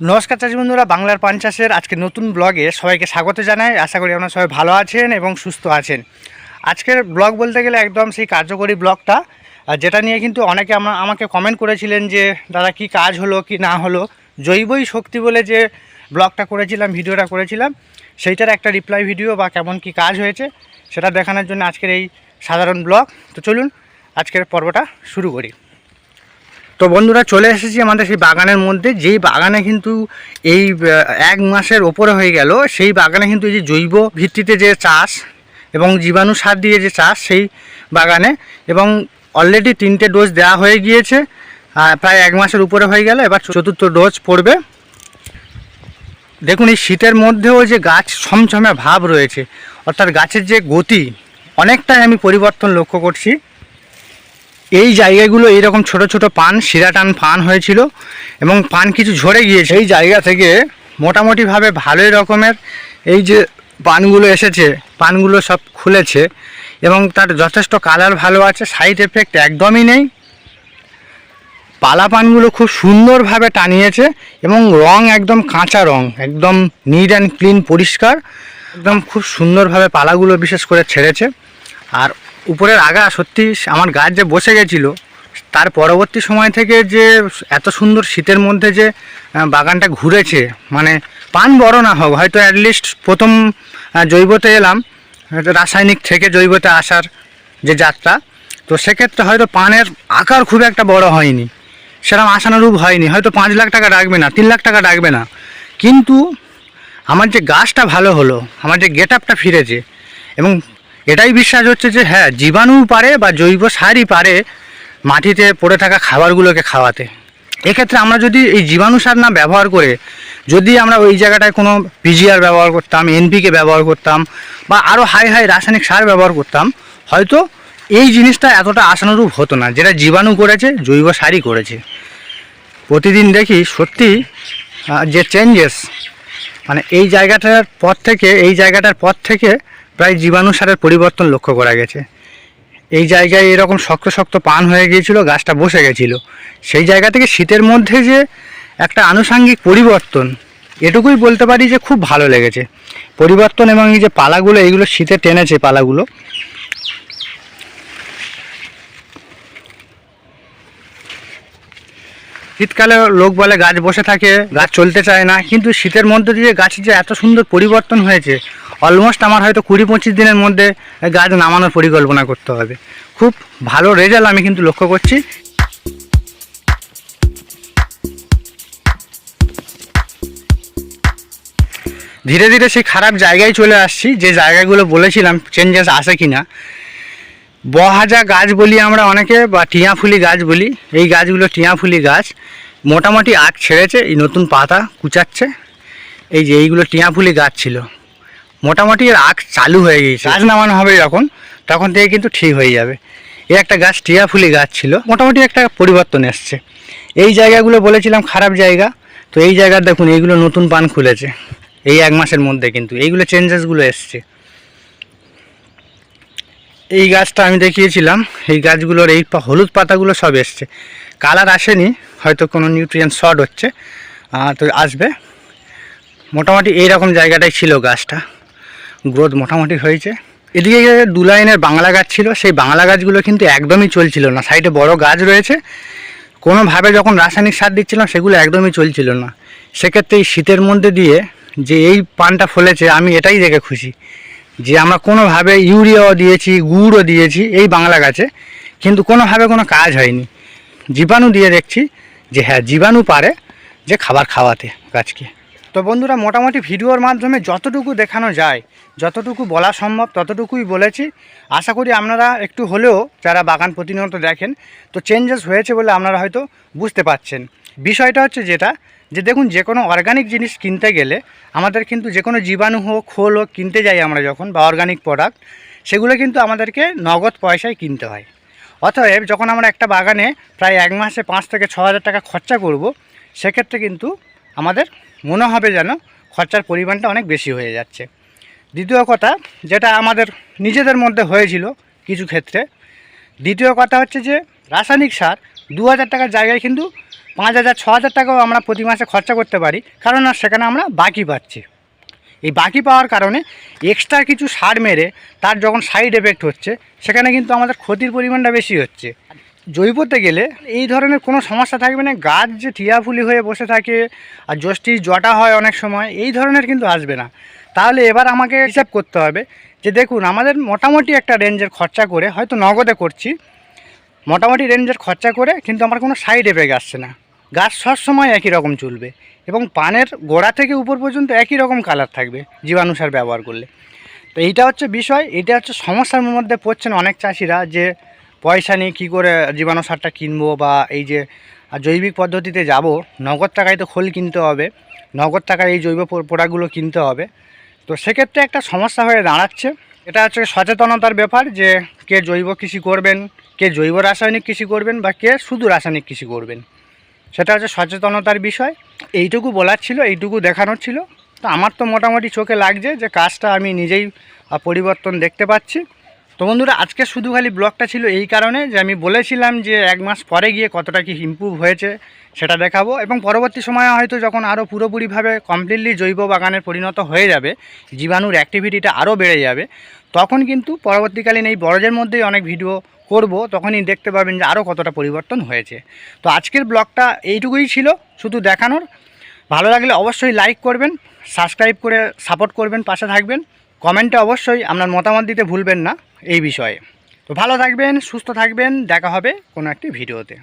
নমস্কার চাষি বন্ধুরা, বাংলার পান চাষের আজকে নতুন ব্লগে সবাইকে স্বাগত জানাই। আশা করি আপনারা সবাই ভালো আছেন এবং সুস্থ আছেন। আজকের ব্লগ বলতে গেলে একদম সেই কার্যকরী ব্লগটা যেটা নিয়ে কিন্তু অনেকে আমরা আমাকে কমেন্ট করেছিলেন যে, দাদা, কি কাজ হলো, কি না হলো? জৈবই শক্তি বলে যে ব্লগটা করেছিলাম, ভিডিওটা করেছিলাম, সেইটার একটা রিপ্লাই ভিডিও বা কেমন কি কাজ হয়েছে, সেটা দেখানোর জন্য আজকের এই সাধারণ ব্লগ। তো চলুন, আজকের পর্বটা শুরু করি। তো বন্ধুরা চলে এসেছি আমাদের সেই বাগানের মধ্যে। যেই বাগানে কিন্তু এই এক মাসের ওপরে হয়ে গেল, সেই বাগানে কিন্তু এই যে জৈব ভিত্তিতে যে চাষ এবং জীবাণু সার দিয়ে যে চাষ সেই বাগানে এবং অলরেডি তিনটে ডোজ দেওয়া হয়ে গিয়েছে প্রায় এক মাসের উপরে হয়ে গেল। এবার চতুর্থ ডোজ পড়বে। দেখুন, এই শীতের মধ্যেও যে গাছ ছমছমে ভাব রয়েছে, অর্থাৎ গাছের যে গতি, অনেকটাই আমি পরিবর্তন লক্ষ্য করছি। এই জায়গাগুলো এইরকম ছোট ছোট পান শিরাটান পান হয়েছিল এবং পান কিছু ঝরে গিয়েছে। এই জায়গা থেকে মোটামুটিভাবে ভালোই রকমের এই যে পানগুলো এসেছে, পানগুলো সব খুলেছে এবং তার যথেষ্ট কালার ভালো আছে সাইড এফেক্ট একদমই নেই। পালা পানগুলো খুব সুন্দরভাবে টানিয়েছে এবং রং একদম কাঁচা রং, একদম নিট অ্যান্ড ক্লিন পরিষ্কার। একদম খুব সুন্দরভাবে পালাগুলো বিশেষ করে ছেড়েছে। আর উপরের আগা সত্যি আমার গাছ যে বসে গেছিল, তার পরবর্তী সময় থেকে যে এত সুন্দর শীতের মধ্যে যে বাগানটা ঘুরেছে মানে পান বড় না হোক, হয়তো অ্যাটলিস্ট প্রথম জৈবতে এলাম রাসায়নিক থেকে জৈবতে আসার যে যাত্রা, তো সেক্ষেত্রে হয়তো পানের আকার খুব একটা বড় হয়নি সেরকম আশানুরূপ হয়নি, হয়তো পাঁচ লাখ টাকা ডাকবে না, তিন লাখ টাকা ডাকবে না। কিন্তু আমার যে গাছটা ভালো হলো, আমার যে গেট আপটা ফিরেছে, এবং এটাই বিশ্বাস হচ্ছে যে হ্যাঁ জীবাণু পারে বা জৈব সারই পারে মাটিতে পড়ে থাকা খাবারগুলোকে খাওয়াতে। এক্ষেত্রে আমরা যদি এই জীবাণু সার না ব্যবহার করে, যদি আমরা ওই জায়গাটায় কোনো পিজিআর ব্যবহার করতাম এনপিকে ব্যবহার করতাম বা আরও হাই হাই রাসায়নিক সার ব্যবহার করতাম, হয়তো এই জিনিসটা এতটা আশানুরূপ হতো না। যেটা জীবাণু করেছে, জৈব সারই করেছে। প্রতিদিন দেখি সত্যি যে চেঞ্জেস মানে এই জায়গাটার পর থেকে, এই জায়গাটার পর থেকে প্রায় জীবাণু সারের পরিবর্তন লক্ষ্য করা গেছে। এই জায়গায় এরকম শক্ত শক্ত পান হয়ে গিয়েছিল, গাছটা বসে গেছিল। সেই জায়গা থেকে শীতের মধ্যে যে একটা আনুষাঙ্গিক পরিবর্তন, এটুকুই বলতে পারি যে খুব ভালো লেগেছে। পরিবর্তন এবং এই যে পালাগুলো, এইগুলো শীতে টেনেছে পালাগুলো। শীতকালে লোক বলে গাছ বসে থাকে, গাছ চলতে চায় না, কিন্তু শীতের মধ্যে দিয়ে গাছের যে এত সুন্দর পরিবর্তন হয়েছে অলমোস্ট আমার হয়তো কুড়ি পঁচিশ দিনের মধ্যে গাছ নামানোর পরিকল্পনা করতে হবে। খুব ভালো রেজাল্ট আমি কিন্তু লক্ষ্য করছি। ধীরে ধীরে সেই খারাপ জায়গায় চলে আসছি, যে জায়গাগুলো বলেছিলাম চেঞ্জেস আসে কি না বহাজা গাছ বলি আমরা অনেকে বা টিয়াফুলি গাছ বলি, এই গাছগুলো টিয়াফুলি গাছ। মোটামুটি আগ ছেড়েছে, এই নতুন পাতা কুচাচ্ছে। এই যে এইগুলো টিয়াফুলি গাছ ছিল। মোটামুটি এর আগ চালু হয়ে গিয়েছে। গাছ নামানো হবে যখন, তখন থেকে কিন্তু ঠিক হয়ে যাবে। এই একটা গাছ টিয়াফুলি গাছ ছিল, মোটামুটি একটা পরিবর্তন এসছে। এই জায়গাগুলো বলেছিলাম খারাপ জায়গা, তো এই জায়গার দেখুন, এইগুলো নতুন পান খুলেছে। এই এক মাসের মধ্যে কিন্তু, এইগুলো চেঞ্জেসগুলো এসছে। এই গাছটা আমি দেখিয়েছিলাম, এই গাছগুলোর এই হলুদ পাতাগুলো সব এসছে। কালার আসেনি, হয়তো কোনো নিউট্রিয়েন্ট শর্ট হচ্ছে তো আসবে। মোটামুটি এইরকম জায়গাটাই ছিল গাছটা। গ্রোথ মোটামুটি হয়েছে। এদিকে দু লাইনের বাংলা গাছ ছিল, সেই বাংলা গাছগুলো কিন্তু একদমই চলছিল না। সাইডে বড় গাছ রয়েছে। কোনোভাবে যখন রাসায়নিক সার দিচ্ছিলাম, সেগুলো একদমই চলছিল না। সেক্ষেত্রে এই শীতের মধ্যে দিয়ে যে এই পানটা ফলেছে, আমি এটাই দেখে খুশি। যে আমরা কোনোভাবে ইউরিয়াও দিয়েছি, গুড়ও দিয়েছি এই বাংলা গাছে, কিন্তু কোনোভাবে কোনো কাজ হয়নি। জীবাণু দিয়ে দেখছি যে হ্যাঁ জীবাণু পারে যে খাবার খাওয়াতে গাছকে। তো বন্ধুরা, মোটামুটি ভিডিওর মাধ্যমে যতটুকু দেখানো যায়, যতটুকু বলা সম্ভব, ততটুকুই বলেছি। আশা করি আপনারা একটু হলেও যারা বাগান প্রতিনিয়ত দেখেন, তো চেঞ্জেস হয়েছে বলে আপনারা হয়তো বুঝতে পারছেন। বিষয়টা হচ্ছে যেটা, যে দেখুন, যে কোনো অর্গানিক জিনিস কিনতে গেলে আমাদের কিন্তু যে কোনো জীবাণু হোক, খোল হোক, কিনতে যাই আমরা যখন, বা অর্গানিক প্রোডাক্ট সেগুলো কিন্তু আমাদেরকে নগদ পয়সায় কিনতে হয়। অতএব যখন আমরা একটা বাগানে প্রায় এক মাসে পাঁচ থেকে ছ হাজার টাকা খরচা করব, সেক্ষেত্রে কিন্তু আমাদের মনে হবে যেন খরচার পরিমাণটা অনেক বেশি হয়ে যাচ্ছে। দ্বিতীয় কথা, যেটা আমাদের নিজেদের মধ্যে হয়েছিল কিছু ক্ষেত্রে, দ্বিতীয় কথা হচ্ছে যে, রাসায়নিক সার দু হাজার টাকার জায়গায় কিন্তু পাঁচ হাজার ছ হাজার টাকাও আমরা প্রতি মাসে খরচা করতে পারি, কারণ সেখানে আমরা বাকি পাচ্ছি। এই বাকি পাওয়ার কারণে এক্সট্রা কিছু সার মেরে তার যখন সাইড এফেক্ট হচ্ছে, সেখানে কিন্তু আমাদের ক্ষতির পরিমাণটা বেশি হচ্ছে। জৈবতে গেলে এই ধরনের কোনো সমস্যা থাকবে না, গাছ যে টিয়াফুলি হয়ে বসে থাকে আর জষ্টি জটা হয় অনেক সময়, এই ধরনের কিন্তু আসবে না। তাহলে এবার আমাকে হিসাব করতে হবে যে দেখুন, আমাদের মোটামুটি একটা রেঞ্জের খরচা করে, হয়তো নগদে করছি, মোটামুটি রেঞ্জের খরচা করে কিন্তু আমার কোনো সাইড এফেক্ট আসছে না। গাছ সবসময় একই রকম চলবে এবং পানের গোড়া থেকে উপর পর্যন্ত একই রকম কালার থাকবে জীবাণু সার ব্যবহার করলে। তো এইটা হচ্ছে বিষয় এটা হচ্ছে সমস্যার মধ্যে পড়ছেন অনেক চাষিরা যে পয়সা নিয়ে কী করে জীবাণু সারটা কিনবো বা এই যে জৈবিক পদ্ধতিতে যাব, নগদ টাকায় তো খোল কিনতে হবে, নগদ টাকায় এই জৈব পো- পোড়াগুলো কিনতে হবে। তো সেক্ষেত্রে একটা সমস্যা হয়ে দাঁড়াচ্ছে, এটা হচ্ছে সচেতনতার ব্যাপার যে, কে জৈব কৃষি করবেন, কে জৈব রাসায়নিক কৃষি করবেন বা কে শুধু রাসায়নিক কৃষি করবেন। সেটা হচ্ছে সচেতনতার বিষয়, এইটুকু বলার ছিল, এইটুকু দেখানোর ছিল। তো আমার তো মোটামুটি চোখে লাগছে যে, কাজটা আমি নিজেই পরিবর্তন দেখতে পাচ্ছি। তো বন্ধুরা, আজকে শুধু খালি ব্লগটা ছিল এই কারণে যে আমি বলেছিলাম যে এক মাস পরে গিয়ে কতটা কি ইমপ্রুভ হয়েছে, সেটা দেখাবো। এবং পরবর্তী সময়ে হয়তো যখন আরও পুরোপুরিভাবে কমপ্লিটলি জৈব বাগানের পরিণত হয়ে যাবে, জীবাণুর অ্যাক্টিভিটিটা আরও বেড়ে যাবে, তখন কিন্তু পরবর্তীকালীন এই বড়জের মধ্যেই অনেক ভিডিও করব, তখনই দেখতে পাবেন যে আরও কতটা পরিবর্তন হয়েছে। তো আজকের ব্লগটা এইটুকুই ছিল, শুধু দেখানোর। ভালো লাগলে অবশ্যই লাইক করবেন সাবস্ক্রাইব করে সাপোর্ট করবেন, পাশে থাকবেন। কমেন্টে অবশ্যই আপনার মতামত দিতে ভুলবেন না এই বিষয়ে। তো ভালো থাকবেন, সুস্থ থাকবেন, দেখা হবে কোনো একটি ভিডিওতে।